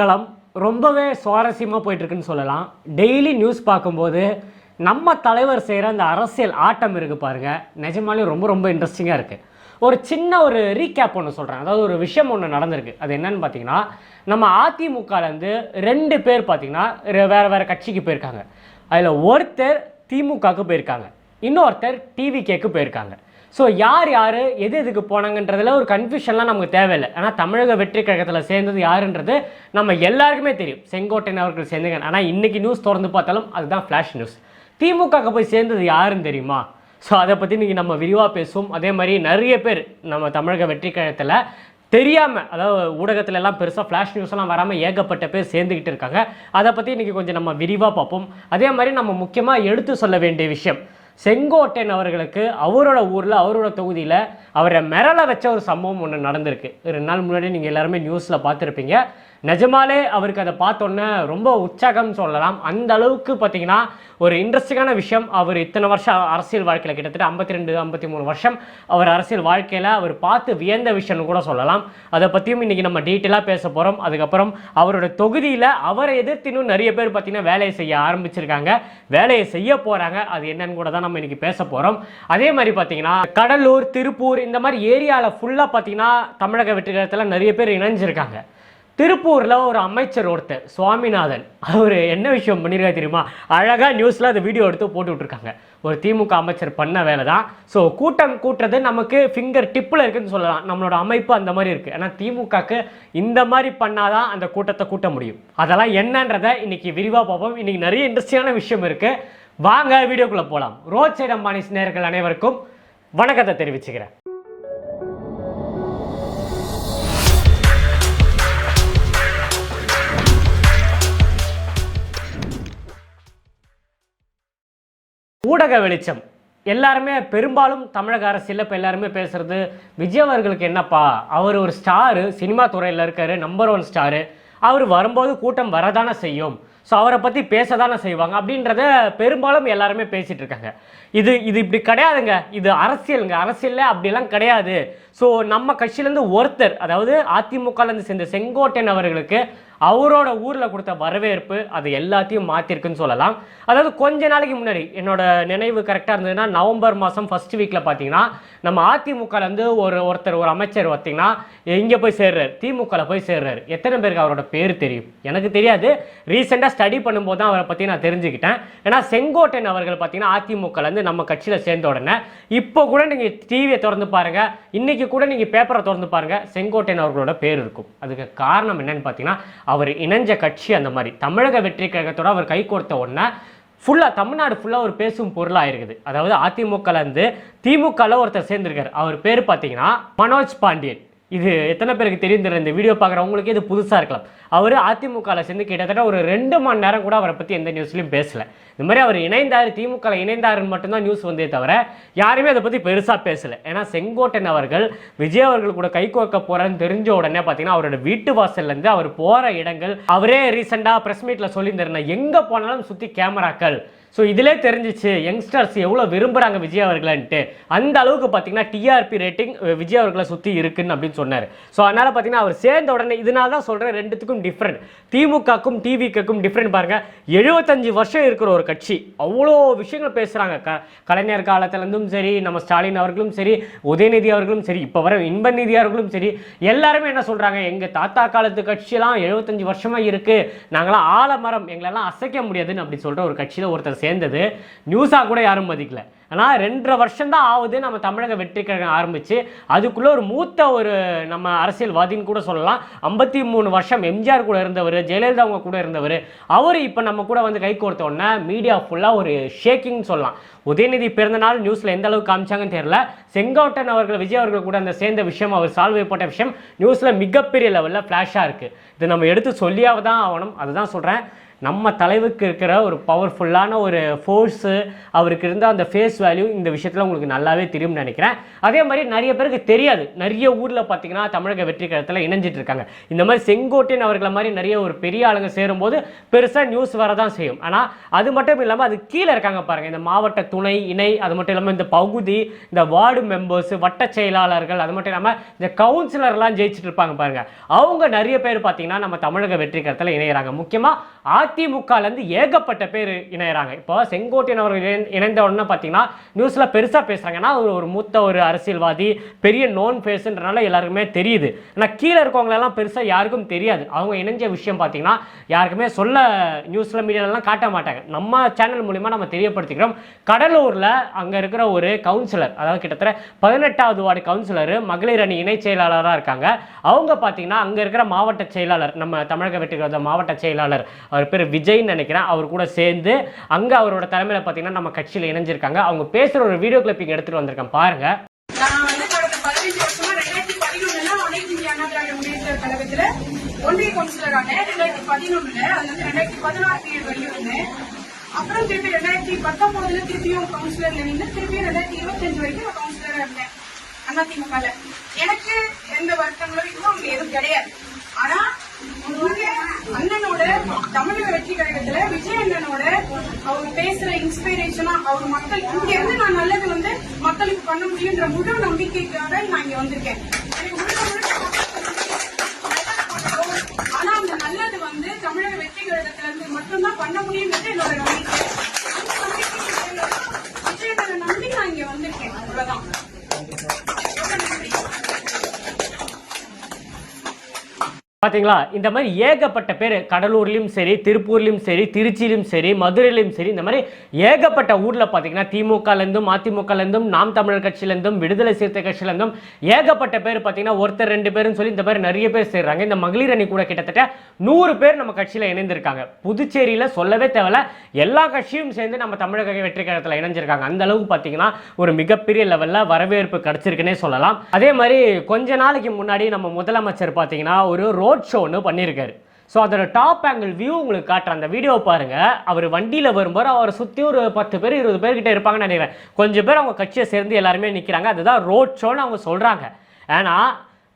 களம் ரொம்பவே சுவாரஸ்யமாக போயிட்டுருக்குன்னு சொல்லலாம். டெய்லி நியூஸ் பார்க்கும்போது நம்ம தலைவர் செய்கிற அந்த அரசியல் ஆட்டம் இருக்குது பாருங்கள் நிஜமாலே ரொம்ப ரொம்ப இன்ட்ரெஸ்டிங்காக இருக்குது ஒரு சின்ன ஒரு ரீகேப் ஒன்று சொல்கிறேன் அதாவது ஒரு விஷயம் ஒன்று நடந்திருக்கு. அது என்னன்னு பார்த்தீங்கன்னா நம்ம அதிமுகலேருந்து ரெண்டு பேர் பார்த்தீங்கன்னா வேறு வேறு கட்சிக்கு போயிருக்காங்க. அதில் ஒருத்தர் திமுகவுக்கு போயிருக்காங்க. இன்னொருத்தர் டிவிகேக்கு போயிருக்காங்க. ஸோ யார் யார் எது எதுக்கு போனாங்கன்றதுல ஒரு கன்ஃபியூஷன்லாம் நமக்கு தேவையில்லை. ஆனால் தமிழக வெற்றி கழகத்தில் சேர்ந்தது யாருன்றது நம்ம எல்லாருக்குமே தெரியும். செங்கோட்டையன் அவர்கள் சேர்ந்துங்க ஆனால் இன்றைக்கி நியூஸ் திறந்து பார்த்தாலும் அதுதான் ஃப்ளாஷ் நியூஸ் திமுகவுக்கு போய் சேர்ந்தது யாருன்னு தெரியுமா? ஸோ அதை பற்றி இன்றைக்கி நம்ம விரிவாக பேசுவோம். அதே மாதிரி நிறைய பேர் நம்ம தமிழக வெற்றி கழகத்தில் தெரியாமல் அதாவது ஊடகத்துல எல்லாம் பெருசாக ஃப்ளாஷ் நியூஸ்லாம் வராமல் ஏகப்பட்ட பேர் சேர்ந்துக்கிட்டு இருக்காங்க. அதை பற்றி இன்றைக்கி கொஞ்சம் நம்ம விரிவாக பார்ப்போம். அதே மாதிரி நம்ம முக்கியமாக எடுத்து சொல்ல வேண்டிய விஷயம் செங்கோட்டையன் அவர்களுக்கு அவரோட ஊரில் அவரோட தொகுதியில் அவரை மிரள வச்ச ஒரு சம்பவம் ஒன்று நடந்திருக்கு. ரெண்டு நாள் முன்னாடி நீங்கள் எல்லாருமே நியூஸில் பார்த்துருப்பீங்க. நிஜமாலே அவருக்கு அதை பார்த்தோன்னே ரொம்ப உற்சாகம் சொல்லலாம். அந்த அளவுக்கு பார்த்தீங்கன்னா ஒரு இன்ட்ரெஸ்டிங்கான விஷயம். அவர் இத்தனை வருஷம் அரசியல் வாழ்க்கையில் கிட்டத்தட்ட ஐம்பத்தி ரெண்டு ஐம்பத்தி மூணு வருஷம் அவர் அரசியல் வாழ்க்கையில் அவர் பார்த்து வியந்த விஷயம்னு கூட சொல்லலாம். அதை பற்றியும் இன்றைக்கி நம்ம டீட்டெயிலாக பேச போகிறோம் அதுக்கப்புறம் அவரோட தொகுதியில் அவரை எதிர்த்து இன்னும் நிறைய பேர் பார்த்தீங்கன்னா வேலையை செய்ய ஆரம்பிச்சிருக்காங்க. வேலையை செய்ய போகிறாங்க அது என்னன்னு கூட தான் நம்ம இன்னைக்கு பேச போகிறோம் அதே மாதிரி பார்த்தீங்கன்னா கடலூர் திருப்பூர் இந்த மாதிரி ஏரியாவில் ஃபுல்லாக பார்த்தீங்கன்னா தமிழக வெற்றிகரத்தில் நிறைய பேர் இணைஞ்சிருக்காங்க. திருப்பூரில் ஒரு அமைச்சர் ஒருத்தர் சுவாமிநாதன். அவர் என்ன விஷயம் பண்ணியிருக்காரு தெரியுமா? அழகாக நியூஸில் அந்த வீடியோ எடுத்து போட்டு விட்ருக்காங்க ஒரு திமுக அமைச்சர் பண்ண வேலை தான். ஸோ கூட்டம் கூட்டுறது நமக்கு ஃபிங்கர் டிப்பில் இருக்குன்னு சொல்லலாம். நம்மளோட அமைப்பு அந்த மாதிரி இருக்குது ஏன்னா திமுகக்கு இந்த மாதிரி பண்ணாதான் அந்த கூட்டத்தை கூட்ட முடியும். அதெல்லாம் என்னன்றதை இன்னைக்கு விரிவாக பார்ப்போம். இன்னைக்கு நிறைய இன்ட்ரெஸ்டிங்கான விஷயம் இருக்குது வாங்க வீடியோக்குள்ளே போகலாம் ரோட் சைட் அம்பானிஸ் நேர்கள் அனைவருக்கும் வணக்கத்தை தெரிவிச்சுக்கிறேன். ஊடக வெளிச்சம். எல்லாருமே பெரும்பாலும் தமிழக அரசியலில் இப்போ எல்லாருமே பேசுறது விஜய் அவர்களுக்கு என்னப்பா? அவர் ஒரு ஸ்டாரு சினிமா துறையில் இருக்காரு நம்பர் ஒன் ஸ்டாரு அவர் வரும்போது கூட்டம் வரதானே செய்யும். ஸோ அவரை பற்றி பேச தானே செய்வாங்க. அப்படின்றத பெரும்பாலும் எல்லாருமே பேசிகிட்டு இருக்காங்க. இது இது இப்படி கிடையாதுங்க. இது அரசியலுங்க. அரசியலில் அப்படிலாம் கிடையாது. ஸோ நம்ம கட்சியிலேருந்து ஒருத்தர் அதாவது அதிமுகலேருந்து சேர்ந்த செங்கோட்டையன் அவர்களுக்கு அவரோட ஊரில் கொடுத்த வரவேற்பு அது எல்லாத்தையும் மாற்றிருக்குன்னு சொல்லலாம். அதாவது கொஞ்ச நாளைக்கு முன்னாடி என்னோட நினைவு கரெக்டாக இருந்ததுன்னா நவம்பர் மாதம் ஃபஸ்ட் வீக்கில் பார்த்தீங்கன்னா நம்ம அதிமுகலேருந்து ஒரு ஒருத்தர் ஒரு அமைச்சர் பார்த்தீங்கன்னா எங்கே போய் சேர்றாரு? திமுகவில் போய் சேர்றாரு. எத்தனை பேருக்கு அவரோட பேர் தெரியும்? எனக்கு தெரியாது. ரீசெண்டாக ஸ்டடி பண்ணும்போது தான் அவரை பற்றி நான் தெரிஞ்சுக்கிட்டேன். ஏன்னா செங்கோட்டையன் அவர்கள் பார்த்தீங்கன்னா அதிமுகலேருந்து நம்ம கட்சியில் சேர்ந்த உடனே இப்போ கூட நீங்கள் டிவியை திறந்து பாருங்க. இன்றைக்கி கூட நீங்கள் பேப்பரை திறந்து பாருங்கள் செங்கோட்டையன் அவர்களோட பேர் இருக்கும். அதுக்கு காரணம் என்னன்னு பார்த்தீங்கன்னா அவர் இணைஞ்ச கட்சி அந்த மாதிரி. தமிழக வெற்றி கழகத்தோட அவர் கை கோர்த்த உடனே ஃபுல்லாக தமிழ்நாடு ஃபுல்லாக ஒரு பேசும் பொருளாக இருக்குது. அதாவது அதிமுகலேருந்து திமுகவில் ஒருத்தர் சேர்ந்திருக்கார். அவர் பேர் பார்த்தீங்கன்னா மனோஜ் பாண்டியன். இது எத்தனை பேருக்கு தெரியும் தெரியல இந்த வீடியோ பார்க்குறவங்களுக்கு இது புதுசாக இருக்கலாம். அவர் அதிமுகவில் சேர்ந்து கிட்டத்தட்ட ஒரு ரெண்டு மணி நேரம் கூட அவரை பற்றி எந்த நியூஸ்லையும் பேசல. இந்த மாதிரி அவர் இணைந்தார் திமுகவில் இணைந்தாருன்னு மட்டும்தான் நியூஸ் வந்தே தவிர யாருமே அதை பற்றி பெருசாக பேசல. ஏன்னா செங்கோட்டன் அவர்கள் விஜய் அவர்கள் கூட கை கோர்க்க போகிறேன்னு தெரிஞ்ச உடனே பார்த்தீங்கன்னா அவரோட வீட்டு வாசல்லேருந்து அவர் போகிற இடங்கள் அவரே ரீசெண்டாக ப்ரெஸ் மீட்டில் சொல்லியிருந்தாருன்னா எங்கே போனாலும் சுற்றி கேமராக்கள் ஸோ இதிலே தெரிஞ்சிச்சு யங்ஸ்டர்ஸ் எவ்வளோ விரும்புகிறாங்க விஜய் அவர்களன்ட்டு. அந்த அளவுக்கு பார்த்தீங்கன்னா டிஆர்பி ரேட்டிங் விஜய் அவர்களை சுற்றி இருக்குன்னு அப்படின்னு சொன்னார். ஸோ அதனால் பார்த்தீங்கன்னா அவர் சேர்ந்த உடனே இதனால தான் சொல்கிறேன் ரெண்டுத்துக்கும் டிஃப்ரெண்ட் திமுகக்கும் டிவிக்கும் டிஃப்ரெண்ட் பாருங்கள் எழுபத்தஞ்சு வருஷம் இருக்கிற ஒரு கட்சி. அவ்வளோ விஷயங்கள் பேசுகிறாங்க க கலைஞர் காலத்துலேருந்தும் சரி நம்ம ஸ்டாலின் அவர்களும் சரி உதயநிதி அவர்களும் சரி இப்போ வர இன்பநிதி அவர்களும் சரி எல்லாருமே என்ன சொல்கிறாங்க எங்கள் தாத்தா காலத்து கட்சியெல்லாம் எழுபத்தஞ்சு வருஷமாக இருக்குது நாங்களாம் ஆலமரம் எங்களெல்லாம் அசைக்க முடியாதுன்னு அப்படி சொல்கிற ஒரு கட்சியில் ஒருத்தர் சேர்ந்தது. நியூஸாக கூட யாரும் மதிக்கல. ஆனால் ரெண்டரை வருஷம் தான் ஆகுது நம்ம தமிழக வெற்றி கழகம் ஆரம்பித்து அதுக்குள்ளே ஒரு மூத்த ஒரு நம்ம அரசியல்வாதின்னு கூட சொல்லலாம். ஐம்பத்தி மூணு வருஷம் எம்ஜிஆர் கூட இருந்தவர் ஜெயலலிதா அவங்க கூட இருந்தவர். அவர் இப்போ நம்ம கூட வந்து கை கோர்த்தோடனே மீடியா ஃபுல்லாக ஒரு ஷேக்கிங்னு சொல்லலாம். உதயநிதி பிறந்த நாள் நியூஸில் எந்த அளவுக்கு காமிச்சாங்கன்னு தெரியல. செங்கோட்டன் அவர்கள் விஜய் அவர்கள் கூட அந்த சேர்ந்த விஷயம் அவர் சால்வ் போட்ட விஷயம் நியூஸில் மிகப்பெரிய லெவலில் ஃப்ளாஷாக இருக்குது இது நம்ம எடுத்து சொல்லியாவது தான் ஆகணும். அதுதான் சொல்கிறேன் நம்ம தலைவுக்கு இருக்கிற ஒரு பவர்ஃபுல்லான ஒரு ஃபோர்ஸு அவருக்கு இருந்த அந்த ஃபேஸ் வேல்யூ இந்த விஷயத்தில் உங்களுக்கு நல்லாவே தெரியும்னு நினைக்கிறேன். அதே மாதிரி நிறைய பேருக்கு தெரியாது. நிறைய ஊரில் பார்த்தீங்கன்னா தமிழக வெற்றி கழகத்தில் இணைஞ்சிட்டு இருக்காங்க. இந்த மாதிரி செங்கோட்டையன் அவர்களை மாதிரி நிறைய ஒரு பெரிய ஆளுங்க சேரும்போது பெருசாக நியூஸ் வரதான் செய்யும். ஆனால் அது மட்டும் இல்லாமல் அது கீழே இருக்காங்க பாருங்கள் இந்த மாவட்ட துணை இணை அது மட்டும் இல்லாமல் இந்த பகுதி இந்த வார்டு மெம்பர்ஸ் வட்ட செயலாளர்கள் அது மட்டும் இல்லாமல் இந்த கவுன்சிலர்லாம் ஜெயிச்சிட்டு இருப்பாங்க பாருங்கள் அவங்க நிறைய பேர் பார்த்தீங்கன்னா நம்ம தமிழக வெற்றி கழகத்தில் இணையறாங்க. முக்கியமாக அதிமுகலேருந்து ஏகப்பட்ட பேர் இணையறாங்க. இப்போ செங்கோட்டையன் அவர்கள் இணை- இணைந்த உடனே பார்த்தீங்கன்னா நியூஸில் பெருசாக பேசுகிறாங்கன்னா அவர் ஒரு மூத்த ஒரு அரசியல்வாதி பெரிய நோன் ஃபேஸுன்றனால எல்லாருக்குமே தெரியுது. ஆனால் கீழே இருக்கவங்களெல்லாம் பெருசாக யாருக்கும் தெரியாது. அவங்க இணைஞ்ச விஷயம் பார்த்தீங்கன்னா யாருக்குமே சொல்ல நியூஸில் மீடியாலலாம் காட்ட மாட்டாங்க. நம்ம சேனல் மூலிமா நம்ம தெரியப்படுத்திக்கிறோம். கடலூரில் அங்கே இருக்கிற ஒரு கவுன்சிலர் அதாவது கிட்டத்தட்ட பதினெட்டாவது வார்டு கவுன்சிலர் மகளிர் அணி இணை செயலாளராக இருக்காங்க. அவங்க பார்த்தீங்கன்னா அங்கே இருக்கிற மாவட்ட செயலாளர் நம்ம தமிழக வெற்றி மாவட்ட செயலாளர் அவர் பேர் விஜய்னு நினைக்கிறேன். அவர் கூட சேர்ந்து அங்கே அவரோட தலைமையில் பார்த்தீங்கன்னா நம்ம கட்சியில் இணைஞ்சிருக்காங்க. அவங்க பேசுகிற ஒரு வீடியோ கிளிப்பிங் எடுத்துகிட்டு வந்திருக்கேன். பாருங்கள் ஒன்றிய கவுன்சிலர் ஆனேன் ரெண்டாயிரத்தி பதினொன்னுல அதுல இருந்து ரெண்டாயிரத்தி பதினாறு பீரியட் வரையும் இருந்தேன். அப்புறம் திருப்பி ரெண்டாயிரத்தி பத்தொன்பதுல திருப்பியும் கவுன்சிலர்ல நின்று திருப்பியும் ரெண்டாயிரத்தி இருபத்தஞ்சு வரைக்கும் நான் கவுன்சிலரா இருந்தேன். அதிமுகல எனக்கு எந்த வருத்தங்களும் அங்க எதுவும் கிடையாது. ஆனா அண்ணனோட தமிழக வெற்றி கழகத்துல விஜய் அண்ணனோட அவங்க பேசுற இன்ஸ்பிரேஷனா அவங்க மக்கள் இங்க இருந்து நான் நல்லது வந்து மக்களுக்கு பண்ண முடியுன்ற முழு நம்பிக்கைக்காக நான் இங்க வந்திருக்கேன். ஆனா அந்த நல்லது வந்து தமிழக வெற்றி கழகத்துல இருந்து மட்டும்தான் பண்ண முடியும்ன்றது என்னோட நம்பிக்கை அந்த நம்பிக்கை விஜய் அண்ணனை நம்பி நான் இங்க வந்திருக்கேன் அவ்வளவுதான் ரொம்ப நன்றி பார்த்தீங்களா இந்த மாதிரி ஏகப்பட்ட பேர் கடலூர்லேயும் சரி திருப்பூர்லேயும் சரி திருச்சியிலும் சரி மதுரையிலும் சரி இந்த மாதிரி ஏகப்பட்ட ஊரில் பார்த்தீங்கன்னா திமுகலேருந்தும் அதிமுகலேருந்தும் நாம் தமிழர் கட்சியிலேருந்தும் விடுதலை சிறுத்தை கட்சியிலேருந்தும் ஏகப்பட்ட பேர் பார்த்தீங்கன்னா ஒருத்தர் ரெண்டு பேரும் சொல்லி இந்த மாதிரி நிறைய பேர் சேர்றாங்க. இந்த மகளிர் அணி கூட கிட்டத்தட்ட நூறு பேர் நம்ம கட்சியில் இணைந்திருக்காங்க. புதுச்சேரியில் சொல்லவே தேவையில்ல. எல்லா கட்சியும் சேர்ந்து நம்ம தமிழக வெற்றி கழகத்தில் இணைஞ்சிருக்காங்க. அந்த அளவுக்கு பார்த்தீங்கன்னா ஒரு மிகப்பெரிய லெவலில் வரவேற்பு கிடச்சிருக்குன்னே சொல்லலாம். அதே மாதிரி கொஞ்ச நாளைக்கு முன்னாடி நம்ம முதலமைச்சர் பார்த்தீங்கன்னா ஒரு ரோட் ரோட் ஷோ ஒன்று பண்ணியிருக்காரு ஸோ அதோட டாப் ஆங்கிள் வியூ உங்களுக்கு காட்டுற அந்த வீடியோ பாருங்க. அவர் வண்டியில் வரும்போது அவரை சுற்றி ஒரு பத்து பேர் இருபது பேர்கிட்ட இருப்பாங்கன்னு நினைக்கிறேன். கொஞ்சம் பேர் அவங்க கட்சியை சேர்ந்து எல்லாருமே நிற்கிறாங்க அதுதான் ரோட் ஷோன்னு அவங்க சொல்கிறாங்க ஏன்னா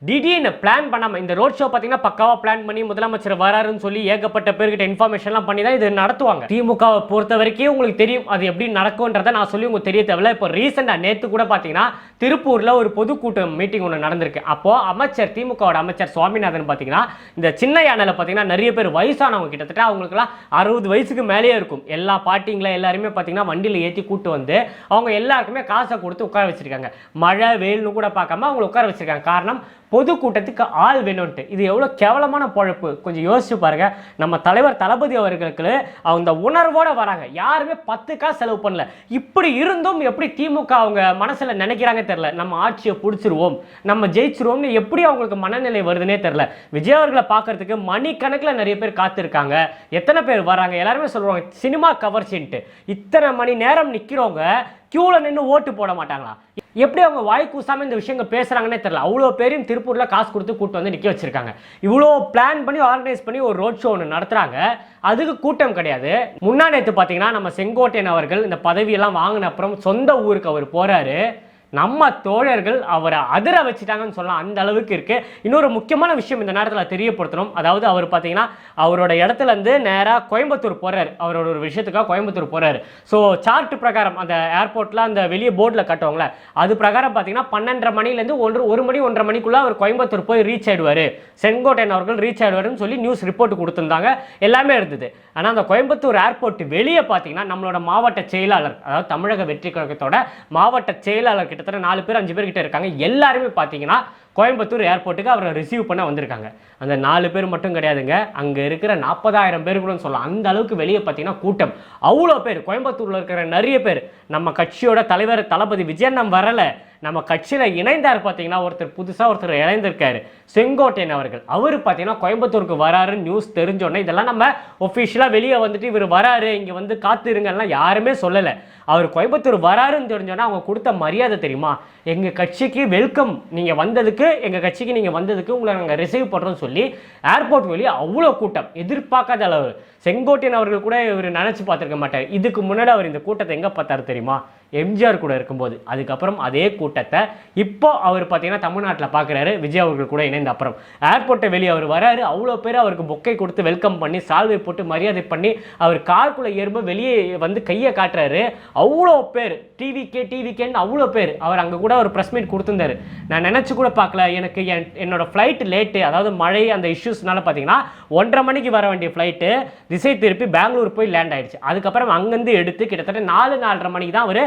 திடீர்னு பிளான் பண்ணாமல் இந்த ரோட் ஷோ பார்த்தீங்கன்னா பக்காவாக பிளான் பண்ணி முதலமைச்சர் வராருன்னு சொல்லி ஏகப்பட்ட பேர்கிட்ட இன்ஃபர்மேஷன்லாம் பண்ணி தான் இது நடத்துவாங்க. திமுகவை பொறுத்த வரைக்கும் உங்களுக்கு தெரியும் அது எப்படி நடக்கும்ன்றதை நான் சொல்லி உங்களுக்கு தெரிய தேவையில்ல. இப்போ ரீசெண்டாக நேற்று கூட பார்த்தீங்கன்னா திருப்பூரில் ஒரு பொதுக்கூட்டம் மீட்டிங் ஒன்று நடந்திருக்கு. அப்போது அமைச்சர் திமுகவோட அமைச்சர் சுவாமிநாதன் பார்த்தீங்கன்னா இந்த சின்ன யானையில் பார்த்தீங்கன்னா நிறைய பேர் வயசானவங்க கிட்டத்தட்ட அவங்களுக்குலாம் அறுபது வயசுக்கு மேலேயே இருக்கும். எல்லா பாட்டிங்களை எல்லாருமே பார்த்தீங்கன்னா வண்டியில் ஏற்றி கூட்டு வந்து அவங்க எல்லாருக்குமே காசை கொடுத்து உட்கார வச்சிருக்காங்க. மழை வெயில்னு கூட பார்க்காம அவங்களை உட்கார வச்சிருக்காங்க. காரணம் பொதுக்கூட்டத்துக்கு ஆள் வேணும்ன்ட்டு. இது எவ்வளோ கேவலமான பொழப்பு. கொஞ்சம் யோசிச்சு பாருங்க. நம்ம தலைவர் தளபதி அவர்களுக்கு அந்த உணர்வோடு வராங்க. யாருமே பத்து காசு செலவு பண்ணல. இப்படி இருந்தும் எப்படி திமுக அவங்க மனசில் நினைக்கிறாங்க தெரில நம்ம ஆட்சியை பிடிச்சிருவோம். நம்ம ஜெயிச்சிருவோம்னு எப்படி அவங்களுக்கு மனநிலை வருதுன்னே தெரில விஜய் அவர்களை பார்க்கறதுக்கு மணிக்கணக்கில் நிறைய பேர் காத்திருக்காங்க. எத்தனை பேர் வராங்க? எல்லாருமே சொல்லுவாங்க சினிமா கவர்ச்சின்ட்டு. இத்தனை மணி நேரம் நிற்கிறவங்க கியூவில் நின்று ஓட்டு போட மாட்டாங்களா? எப்படி அவங்க வாய் கூசாமல் இந்த விஷயங்கள் பேசுறாங்கன்னே தெரியல. அவ்வளோ பேரையும் திருப்பூர்ல காசு கொடுத்து கூட்டு வந்து நிற்க வச்சிருக்காங்க. இவ்வளோ பிளான் பண்ணி ஆர்கனைஸ் பண்ணி ஒரு ரோட் ஷோ ஒன்று நடத்துறாங்க. அதுக்கு கூட்டம் கிடையாது. முன்னா நேற்று பார்த்தீங்கன்னா நம்ம செங்கோட்டையன் அவர்கள் இந்த பதவியெல்லாம் வாங்கின அப்புறம் சொந்த ஊருக்கு அவர் போறாரு. நம்ம தோழர்கள் அவரை அதிர வச்சுட்டாங்கன்னு சொல்லலாம். அந்த அளவுக்கு இருக்குது இன்னொரு முக்கியமான விஷயம் இந்த நேரத்தில் தெரியப்படுத்தணும். அதாவது அவர் பார்த்தீங்கன்னா அவரோட இடத்துல இருந்து நேராக கோயம்புத்தூர் போகிறார் அவரோட ஒரு விஷயத்துக்காக கோயம்புத்தூர் போகிறார் ஸோ சார்ட் பிரகாரம் அந்த ஏர்போர்ட்டில் அந்த வெளியே போர்டில் கட்டுவாங்களே அது பிரகாரம் பார்த்தீங்கன்னா பன்னெண்டரை மணிலேருந்து ஒன்று ஒரு மணி ஒன்றரை மணிக்குள்ளே அவர் கோயம்புத்தூர் போய் ரீச் ஆயிடுவார். செங்கோட்டையன் அவர்கள் ரீச் ஆயிடுவாருன்னு சொல்லி நியூஸ் ரிப்போர்ட் கொடுத்துருந்தாங்க. எல்லாமே இருந்தது. ஆனால் அந்த கோயம்புத்தூர் ஏர்போர்ட் வெளியே பார்த்தீங்கன்னா நம்மளோட மாவட்ட செயலாளர் அதாவது தமிழக வெற்றி கழகத்தோட மாவட்ட செயலாளர் கிட்டத்தட்ட நாலு பேர் அஞ்சு பேர் கிட்ட இருக்காங்க. எல்லாருமே பார்த்தீங்கன்னா கோயம்புத்தூர் ஏர்போர்ட்டுக்கு அவரை ரிசீவ் பண்ண வந்திருக்காங்க. அந்த நாலு பேர் மட்டும் கிடையாதுங்க. அங்கே இருக்கிற நாற்பதாயிரம் பேர் கூட சொல்லலாம். அந்த அளவுக்கு வெளியே பார்த்தீங்கன்னா கூட்டம். அவ்வளோ பேர் கோயம்புத்தூரில் இருக்கிற நிறைய பேர். நம்ம கட்சியோட தலைவர் தளபதி விஜயண்ணம் வரலை. நம்ம கட்சியில் இணைந்தார் பார்த்தீங்கன்னா ஒருத்தர் புதுசாக ஒருத்தர் இணைந்திருக்காரு. செங்கோட்டையன் அவர்கள். அவர் பார்த்தீங்கன்னா கோயம்புத்தூருக்கு வராருன்னு நியூஸ் தெரிஞ்சோடனே இதெல்லாம் நம்ம ஒஃபிஷியலாக வெளியே வந்துட்டு இவர் வராரு இங்கே வந்து காத்திருங்கலாம் யாருமே சொல்லலை. அவர் கோயம்புத்தூர் வராருன்னு தெரிஞ்சோன்னா அவங்க கொடுத்த மரியாதை தெரியுமா? எங்கள் கட்சிக்கு வெல்கம் நீங்கள் வந்ததுக்கு எங்கள் கட்சிக்கு நீங்கள் வந்ததுக்கு உங்களை நாங்கள் ரிசீவ் பண்ணுறோம்னு சொல்லி ஏர்போர்ட் வெளியே அவ்வளோ கூட்டம். எதிர்பார்க்காத அளவு. செங்கோட்டையன் அவர்கள் கூட இவர் நினச்சி பார்த்துருக்க மாட்டார். இதுக்கு முன்னாடி அவர் இந்த கூட்டத்தை எங்கே பார்த்தாரு தெரியுமா? எம்ஜிஆர் கூட இருக்கும்போது. அதுக்கப்புறம் அதே கூட்டத்தை இப்போ அவர் பார்த்தீங்கன்னா தமிழ்நாட்டில் பார்க்குறாரு விஜய் அவர்கள் கூட இணைந்த அப்புறம். ஏர்போர்ட்டை வெளியே அவர் வராரு. அவ்வளோ பேர் அவருக்கு பொக்கை கொடுத்து வெல்கம் பண்ணி சால்வை போட்டு மரியாதை பண்ணி அவர் கார்க்குள்ளே ஏறும்போது வெளியே வந்து கையை காட்டுறாரு. அவ்வளோ பேர். டிவிக்கே டிவிக்கேன்னு அவ்வளோ பேர். அவர் அங்கே கூட ஒரு ப்ரெஸ் மீட் கொடுத்துருந்தாரு. நான் நினச்சி கூட பார்க்கல. எனக்கு என் என்னோட ஃப்ளைட் லேட்டு அதாவது மழை அந்த இஷ்யூஸ்னால பார்த்தீங்கன்னா ஒன்றரை மணிக்கு வர வேண்டிய ஃப்ளைட்டு திசை திருப்பி பெங்களூர் போய் லேண்ட் ஆயிடுச்சு. அதுக்கப்புறம் அங்கேருந்து எடுத்து கிட்டத்தட்ட நாலு நாலரை மணிக்கு தான் அவர்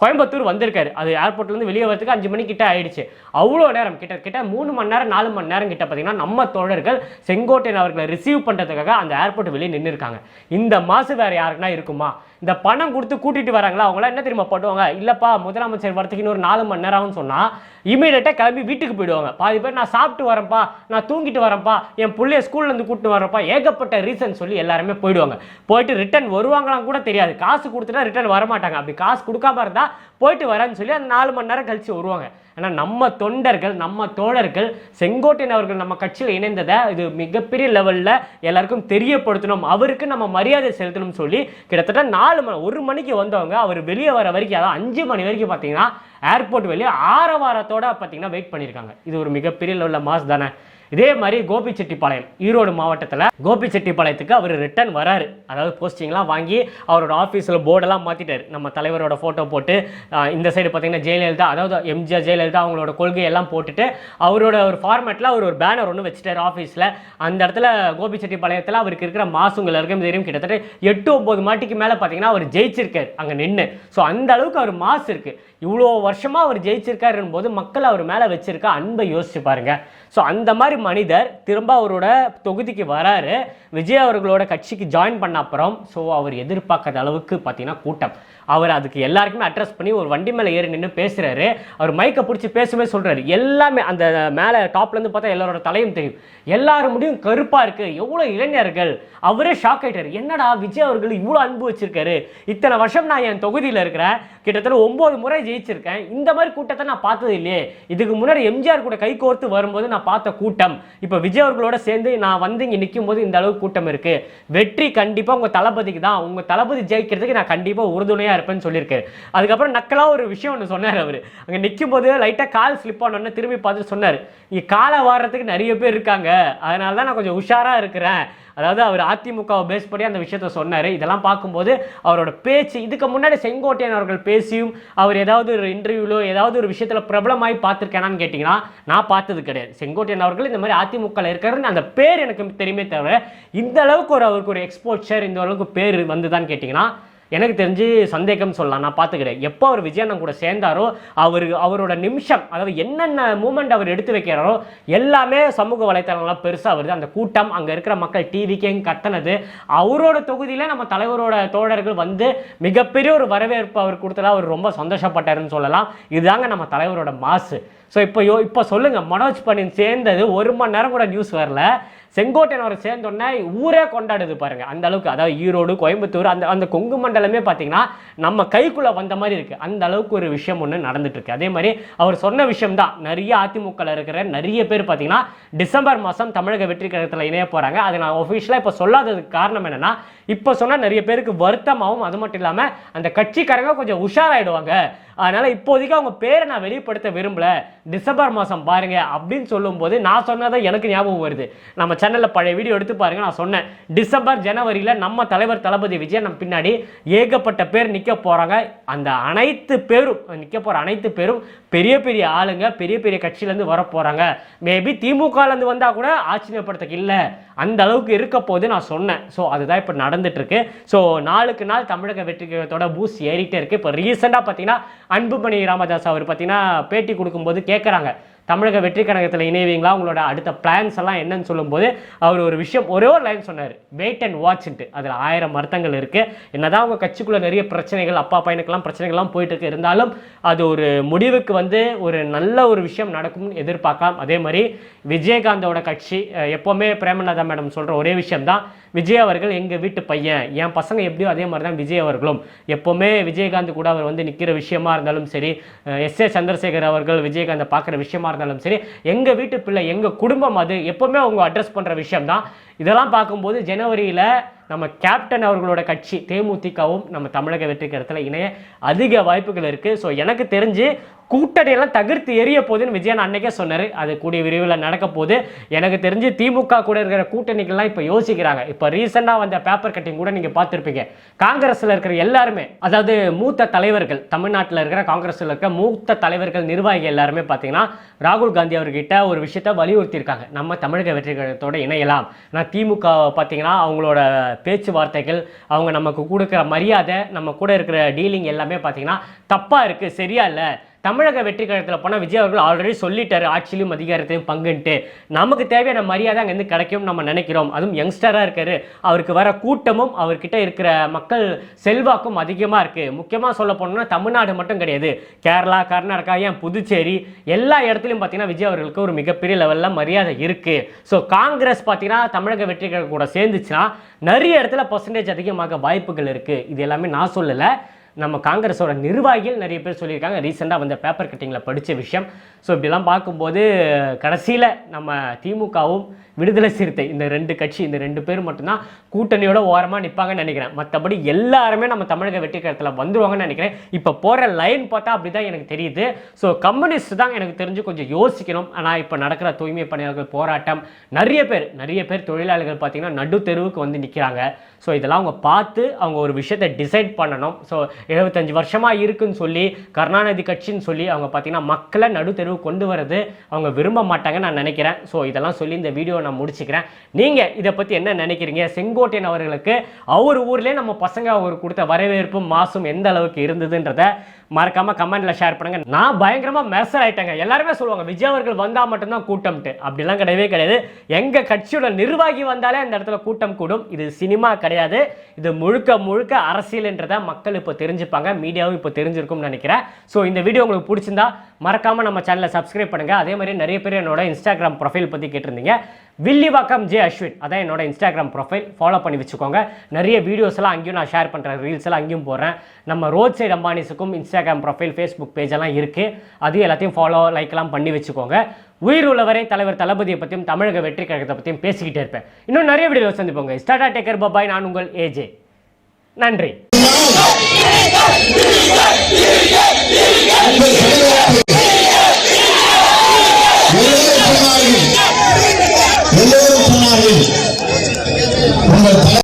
கோயம்புத்தூர் வந்திருக்காரு. அது ஏர்போர்ட்லேருந்து வெளியே வரதுக்கு அஞ்சு மணி கிட்ட ஆயிடுச்சு. அவ்வளோ நேரம் கிட்ட கிட்ட மூணு மணி நேரம் நாலு மணி நேரம் கிட்ட பார்த்தீங்கன்னா நம்ம தோழர்கள் செங்கோட்டையன் அவர்களை ரிசீவ் பண்ணுறதுக்காக அந்த ஏர்போர்ட் வெளியே நின்று இருக்காங்க இந்த மாசு வேறு யாருக்குன்னா இருக்குமா? இந்த பணம் கொடுத்து கூட்டிட்டு வராங்களா? அவங்களாம் என்ன தெரியுமா பண்ணுவாங்க? இல்லைப்பா முதலமைச்சர் வரத்துக்கு இன்னொரு நாலு மணி நேரம் ஆகும்னு சொன்னால் இமீடியட்டாக கிளம்பி வீட்டுக்கு போயிடுவாங்க. பாதி பேர் நான் சாப்பிட்டு வரேன்ப்பா நான் தூங்கிட்டு வரேன்ப்பா என் பிள்ளைய ஸ்கூல்லேருந்து கூப்பிட்டு வரப்பா ஏகப்பட்ட ரீசன் சொல்லி எல்லாருமே போயிடுவாங்க. போயிட்டு ரிட்டர்ன் வருவாங்களாம் கூட தெரியாது. காசு கொடுத்துட்டா ரிட்டர்ன் வரமாட்டாங்க. அப்படி காசு கொடுக்காம இருந்தால் போயிட்டு வரேன்னு சொல்லி அந்த நாலு மணி நேரம் கழிச்சு வருவாங்க. ஆனால் நம்ம தொண்டர்கள் நம்ம தோழர்கள் செங்கோட்டையன் அவர்கள் நம்ம கட்சியில் இணைந்ததை இது மிகப்பெரிய லெவலில் எல்லாருக்கும் தெரியப்படுத்தணும். அவருக்கு நம்ம மரியாதை செலுத்தணும்னு சொல்லி கிட்டத்தட்ட நாலு மணி ஒரு மணிக்கு வந்தவங்க அவர் வெளியே வர வரைக்கும் அதாவது அஞ்சு மணி வரைக்கும் பார்த்தீங்கன்னா ஏர்போர்ட் வெளியே ஆரவாரத்தோட பார்த்தீங்கன்னா வெயிட் பண்ணியிருக்காங்க இது ஒரு மிகப்பெரிய லெவலில் மாஸ் தானே? இதே மாதிரி கோபிச்செட்டிப்பாளையம் ஈரோடு மாவட்டத்தில் கோபிச்செட்டிப்பாளையத்துக்கு அவர் ரிட்டர்ன் வராரு. அதாவது போஸ்டிங்லாம் வாங்கி அவரோட ஆஃபீஸில் போர்டெல்லாம் மாற்றிட்டார் நம்ம தலைவரோட ஃபோட்டோ போட்டு இந்த சைடு பார்த்தீங்கன்னா ஜெயலலிதா அதாவது எம்ஜிஆர் ஜெயலலிதா அவங்களோட கொள்கையெல்லாம் போட்டுட்டு அவரோட ஒரு ஃபார்மேட்டில் அவர் ஒரு பேனர் ஒன்று வச்சுட்டார் ஆஃபீஸில் அந்த இடத்துல கோபிச்செட்டிப்பாளையத்தில் அவருக்கு இருக்கிற மாசுங்கள் இருக்கும் தெரியும் கிட்டத்தட்ட எட்டு ஒம்பது மாட்டிக்கு மேலே பார்த்தீங்கன்னா அவர் ஜெயிச்சிருக்கார் அங்கே நின்று ஸோ அந்த அளவுக்கு அவர் மாசு இருக்குது இவ்வளோ வருஷமாக அவர் ஜெயிச்சிருக்காருன்னு போது மக்கள் அவர் மேலே வச்சுருக்க அன்பை யோசிச்சு பாருங்க. ஸோ அந்த மாதிரி மனிதர் திரும்ப அவரோட தொகுதிக்கு வராரு. விஜய் அவர்களோட கட்சிக்கு ஜாயின் பண்ண அப்புறம் ஸோ அவர் எதிர்பார்க்காத அளவுக்கு பார்த்தீங்கன்னா கூட்டம். அவர் அதுக்கு எல்லாருக்குமே அட்ரஸ் பண்ணி ஒரு வண்டி மேலே ஏறி நின்று பேசுகிறாரு அவர் மைக்கை பிடிச்சி பேசுமே சொல்கிறாரு எல்லாமே அந்த மேலே டாப்லேருந்து பார்த்தா எல்லாரோட தலையும் தெரியும். எல்லார் முடியும் கருப்பாக இருக்குது எவ்வளோ இளைஞர்கள். அவரே ஷாக் ஆகிட்டார் என்னடா விஜய் அவர்கள் இவ்வளோ அன்பு வச்சிருக்காரு? இத்தனை வருஷம் நான் என் தொகுதியில் இருக்கிறேன். கிட்டத்தட்ட ஒம்பது முறை ஜெயிச்சிருக்கேன். இந்த மாதிரி கூட்டத்தை நான் பார்த்தது இல்லையே. இதுக்கு முன்னாடி எம்ஜிஆர் கூட கை கோர்த்து வரும்போது நான் பார்த்த கூட்டம். இப்போ விஜய் அவர்களோட சேர்ந்து நான் வந்து இங்கே நிற்கும் போது இந்த அளவுக்கு கூட்டம் இருக்குது வெற்றி கண்டிப்பாக உங்கள் தளபதிக்கு தான். உங்கள் தளபதி ஜெயிக்கிறதுக்கு நான் கண்டிப்பாக உறுதுணையாக இருப்பேன்னு சொல்லியிருக்காரு. அதுக்கப்புறம் நக்கலாக ஒரு விஷயம் ஒன்று சொன்னார் அவர். அங்கே நிற்கும் போது லைட்டாக கால் ஸ்லிப் ஆனோன்னு திரும்பி பார்த்து சொன்னார். இங்கே காலை வாடுறதுக்கு நிறைய பேர் இருக்காங்க. அதனால தான் நான் கொஞ்சம் உஷாராக இருக்கிறேன். அதாவது அவர் அதிமுகவை பேஸ் பண்ணி அந்த விஷயத்த சொன்னார். இதெல்லாம் பார்க்கும்போது அவரோட பேச்சு இதுக்கு முன்னாடி செங்கோட்டையன் அவர்கள் பேசியும் அவர் ஏதாவது ஒரு இன்டர்வியூலோ ஏதாவது ஒரு விஷயத்தில் பிரபலமாகி பார்த்துருக்கேனான்னு கேட்டிங்கன்னா நான் பார்த்தது கிடையாது. செங்கோட்டையன் அவர்கள் இந்த மாதிரி அதிமுகவில் இருக்காருன்னு அந்த பேர் எனக்கு தெரியுமே தவிர இந்த அளவுக்கு ஒரு அவருக்கு ஒரு எக்ஸ்போச்சர் இந்த அளவுக்கு பேர் வந்துதான்னு கேட்டிங்கன்னா எனக்கு தெரிஞ்சு சந்தேகம் சொல்லலாம் நான் பார்த்துக்கிறேன். எப்போ அவர் விஜயண்ணன் கூட சேர்ந்தாரோ அவர் அவரோட நிமிஷம் அதாவது என்னென்ன மூமெண்ட் அவர் எடுத்து வைக்கிறாரோ எல்லாமே சமூக வலைத்தளங்கள்லாம் பெருசாக வருது. அந்த கூட்டம் அங்கே இருக்கிற மக்கள் டிவிக்கே கத்தனது அவரோட தொகுதியில் நம்ம தலைவரோட தோழர்கள் வந்து மிகப்பெரிய ஒரு வரவேற்பு அவர் கொடுத்ததா அவர் ரொம்ப சந்தோஷப்பட்டாருன்னு சொல்லலாம். இதுதாங்க நம்ம தலைவரோட மாசு. ஸோ இப்போ யோ இப்போ சொல்லுங்கள் மனோஜ் பண்ணின் சேர்ந்தது ஒரு மணி நேரம் கூட நியூஸ் வரல. செங்கோட்டையனோட சேர்ந்தோடனே ஊரே கொண்டாடுது பாருங்க. அந்த அளவுக்கு அதாவது ஈரோடு கோயம்புத்தூர் அந்த அந்த கொங்கு மண்டலமே பார்த்தீங்கன்னா நம்ம கைக்குள்ளே வந்த மாதிரி இருக்குது அந்த அளவுக்கு ஒரு விஷயம் ஒன்று நடந்துட்டு இருக்கு அதே மாதிரி அவர் சொன்ன விஷயம் தான் நிறைய அதிமுகவில் இருக்கிற நிறைய பேர் பார்த்தீங்கன்னா டிசம்பர் மாதம் தமிழக வெற்றி கழகத்தில் இணைய போகிறாங்க அதை நான் ஒஃபிஷியலாக இப்போ சொல்லாததுக்கு காரணம் என்னென்னா இப்போ சொன்னால் நிறைய பேருக்கு வருத்தமாகவும் அது மட்டும் இல்லாமல் அந்த கட்சிக்காரங்க கொஞ்சம் உஷாராயிடுவாங்க. அதனால் இப்போதைக்கு அவங்க பேரை நான் வெளிப்படுத்த விரும்பல. டிசம்பர் மாதம் பாருங்க அப்படின்னு சொல்லும்போது நான் சொன்னதான் எனக்கு ஞாபகம் வருது. நம்ம சேனலில் பழைய வீடியோ எடுத்து பாருங்க நான் சொன்னேன். டிசம்பர் ஜனவரியில் நம்ம தலைவர் தளபதி விஜய் நம்ம பின்னாடி ஏகப்பட்ட பேர் நிற்க போகிறாங்க அந்த அனைத்து பேரும் நிற்க போகிற அனைத்து பேரும் பெரிய பெரிய ஆளுங்க பெரிய பெரிய கட்சியிலேருந்து வர போகிறாங்க மேபி திமுகலேருந்து வந்தால் கூட ஆச்சரியப்படுறதுக்கு இல்லை. அந்த அளவுக்கு இருக்க போது நான் சொன்னேன். ஸோ அதுதான் இப்போ நடந்துட்டுருக்கு. ஸோ நாளுக்கு நாள் தமிழக வெற்றிகளத்தோட பூஸ் ஏறிட்டே இருக்குது இப்போ ரீசெண்டாக பார்த்தீங்கன்னா அன்புமணி ராமதாஸ் அவர் பார்த்தீங்கன்னா பேட்டி கொடுக்கும்போது கேட்குறாங்க தமிழக வெற்றி கழகத்தில் இணைவீங்களா? உங்களோட அடுத்த பிளான்ஸ் எல்லாம் என்னன்னு சொல்லும்போது அவர் ஒரு விஷயம் ஒரே ஒரு லைன் சொன்னார். வெயிட் அண்ட் வாட்ச்ன்ட்டு அதில் ஆயிரம் அர்த்தங்கள் இருக்குது என்னதான் அவங்க கட்சிக்குள்ளே நிறைய பிரச்சனைகள் அப்பா பையனுக்கெல்லாம் பிரச்சனைகள்லாம் போயிட்டு இருக்கு இருந்தாலும் அது ஒரு முடிவுக்கு வந்து ஒரு நல்ல ஒரு விஷயம் நடக்கும்னு எதிர்பார்க்கலாம். அதே மாதிரி விஜயகாந்தோட கட்சி எப்போவுமே பிரேமநாதா மேடம் சொல்கிற ஒரே விஷயம் தான் விஜய் அவர்கள் எங்கள் வீட்டு பையன். என் பசங்க எப்படியோ அதே மாதிரி தான் விஜய் அவர்களும். எப்போவுமே விஜயகாந்த் கூட அவர் வந்து நிற்கிற விஷயமா இருந்தாலும் சரி எஸ் ஏ சந்திரசேகர் அவர்கள் விஜயகாந்தை பார்க்குற விஷயமா இருந்தாலும் சரி எங்கள் வீட்டு பிள்ளை எங்கள் குடும்பம் அது எப்போவுமே அவங்க அட்ரஸ் பண்ணுற விஷயம் தான் இதெல்லாம் பார்க்கும்போது ஜனவரியில் நம்ம கேப்டன் அவர்களோட கட்சி தேமுதிகவும் நம்ம தமிழக வெற்றி கருத்தில் இணைய அதிக வாய்ப்புகள் இருக்குது ஸோ எனக்கு தெரிஞ்சு கூட்டணியெல்லாம் தகர்த்து எரிய போகுதுன்னு விஜயன் அன்னைக்கே சொன்னார். அது கூடிய விரைவில் நடக்க போகுது. எனக்கு தெரிஞ்சு திமுக கூட இருக்கிற கூட்டணிகள்லாம் இப்போ யோசிக்கிறாங்க. இப்போ ரீசெண்டாக வந்த பேப்பர் கட்டிங் கூட நீங்கள் பார்த்துருப்பீங்க. காங்கிரஸில் இருக்கிற எல்லாருமே அதாவது மூத்த தலைவர்கள் தமிழ்நாட்டில் இருக்கிற காங்கிரஸில் இருக்கிற மூத்த தலைவர்கள் நிர்வாகிகள் எல்லாருமே பார்த்தீங்கன்னா ராகுல் காந்தி அவர்கிட்ட ஒரு விஷயத்த வலியுறுத்தியிருக்காங்க. நம்ம தமிழக வெற்றி இணையலாம். நான் திமுக பார்த்தீங்கன்னா அவங்களோட பேச்சுவார்த்தைகள் அவங்க நமக்கு கொடுக்குற மரியாதை நம்ம கூட இருக்கிற டீலிங் எல்லாமே பார்த்தீங்கன்னா தப்பாக இருக்குது சரியா இல்லை. தமிழக வெற்றி கழகத்தில் போனால் விஜய் அவர்கள் ஆல்ரெடி சொல்லிட்டாரு ஆட்சியிலும் அதிகாரத்தையும் பங்குன்ட்டு. நமக்கு தேவையான மரியாதை அங்கேருந்து கிடைக்கும் நம்ம நினைக்கிறோம். அதுவும் யங்ஸ்டராக இருக்கார். அவருக்கு வர கூட்டமும் அவர்கிட்ட இருக்கிற மக்கள் செல்வாக்கும் அதிகமாக இருக்குது முக்கியமாக சொல்ல போனோம்னா தமிழ்நாடு மட்டும் கிடையாது. கேரளா கர்நாடகா ஏன் புதுச்சேரி எல்லா இடத்துலையும் பார்த்தீங்கன்னா விஜய் அவர்களுக்கு ஒரு மிகப்பெரிய லெவலில் மரியாதை இருக்குது ஸோ காங்கிரஸ் பார்த்தீங்கன்னா தமிழக வெற்றி கழகம் கூட சேர்ந்துச்சுன்னா நிறைய இடத்துல பர்சன்டேஜ் அதிகமாக வாய்ப்புகள் இருக்குது இது எல்லாமே நான் சொல்லலை. நம்ம காங்கிரஸோட நிர்வாகிகள் நிறைய பேர் சொல்லியிருக்காங்க. ரீசெண்டாக வந்த பேப்பர் கட்டிங்கில் படித்த விஷயம். ஸோ இப்படிலாம் பார்க்கும்போது கடைசியில் நம்ம திமுகவும் விடுதலை சிறுத்தை இந்த ரெண்டு கட்சி இந்த ரெண்டு பேர் மட்டும்தான் கூட்டணியோட ஓரமாக நிற்பாங்கன்னு நினைக்கிறேன். மற்றபடி எல்லாருமே நம்ம தமிழக வெற்றி வந்துடுவாங்கன்னு வந்துருவாங்கன்னு நினைக்கிறேன். இப்போ போகிற லைன் பார்த்தா அப்படி தான் எனக்கு தெரியுது. ஸோ கம்யூனிஸ்ட் தான் எனக்கு தெரிஞ்சு கொஞ்சம் யோசிக்கணும். ஆனால் இப்போ நடக்கிற தூய்மை பணியாளர்கள் போராட்டம் நிறைய பேர் நிறைய பேர் தொழிலாளர்கள் பார்த்தீங்கன்னா நடு தெருவுக்கு வந்து நிற்கிறாங்க ஸோ இதெல்லாம் அவங்க பார்த்து அவங்க ஒரு விஷயத்தை டிசைட் பண்ணணும். ஸோ எழுபத்தஞ்சு வருஷமாக இருக்குன்னு சொல்லி கருணாநிதி கட்சின்னு சொல்லி அவங்க பார்த்தீங்கன்னா மக்களை நடுத்தெருவு கொண்டு வரது அவங்க விரும்ப மாட்டாங்கன்னு நான் நினைக்கிறேன். ஸோ இதெல்லாம் சொல்லி இந்த வீடியோ நான் முடிச்சுக்கிறேன். நீங்கள் இதை பற்றி என்ன நினைக்கிறீங்க? செங்கோட்டையன் அவர்களுக்கு அவர் ஊர்லேயே நம்ம பசங்க அவர் கொடுத்த வரவேற்பும் மாசும் எந்த அளவுக்கு இருந்ததுன்றத மறக்காமல் கமெண்ட்டில் ஷேர் பண்ணுங்க. நான் பயங்கரமாக மெசர் ஆகிட்டேங்க எல்லாருமே சொல்லுவாங்க விஜய் அவர்கள் வந்தால் மட்டும்தான் கூட்டம்ட்டு. அப்படிலாம் கிடையவே கிடையாது. எங்கள் கட்சியோட நிர்வாகி வந்தாலே அந்த இடத்துல கூட்டம் கூடும். இது சினிமா கிடையாது. இது முழுக்க முழுக்க அரசியல்ன்றதை மக்கள் இப்போ தெரிஞ்சுப்பாங்க மீடியாவும் இப்போ தெரிஞ்சிருக்கும்னு நினைக்கிறேன். ஸோ இந்த வீடியோ உங்களுக்கு பிடிச்சிருந்தா மறக்காமல் நம்ம சேனலை சப்ஸ்கிரைப் பண்ணுங்க. அதே மாதிரி நிறைய பேர் என்னோட இன்ஸ்டாகிராம் ப்ரொஃபைல் பற்றி கேட்டிருந்தீங்க. வில்லிவாக்கம் ஜே அஸ்வின் அதான் என்னோட இன்ஸ்டாகிராம் ப்ரொஃபைல் ஃபாலோ பண்ணி வச்சுக்கோங்க. நிறைய வீடியோஸ்லாம் அங்கேயும் நான் ஷேர் பண்ணுறேன் ரீல்ஸ் எல்லாம் அங்கேயும் போகிறேன் நம்ம ரோட் சைடு அம்பானிஸுக்கும் இன்ஸ்டாகிராம் ப்ரொஃபைல் ஃபேஸ்புக் பேஜ் எல்லாம் இருக்குது அதையும் எல்லாத்தையும் ஃபாலோ லைக்லாம் பண்ணி வச்சுக்கோங்க. உயிர் உள்ளவரை தலைவர் தளபதியை பற்றியும் தமிழக வெற்றி கழகத்தை பற்றியும் பேசிக்கிட்டே இருப்பேன். இன்னும் நிறைய வீடியோ சந்திப்போங்க. ஸ்டார்டா டேக்கர் பபாய் நான் உங்கள் ஏஜே நன்றி. உங்கள் தலைவர்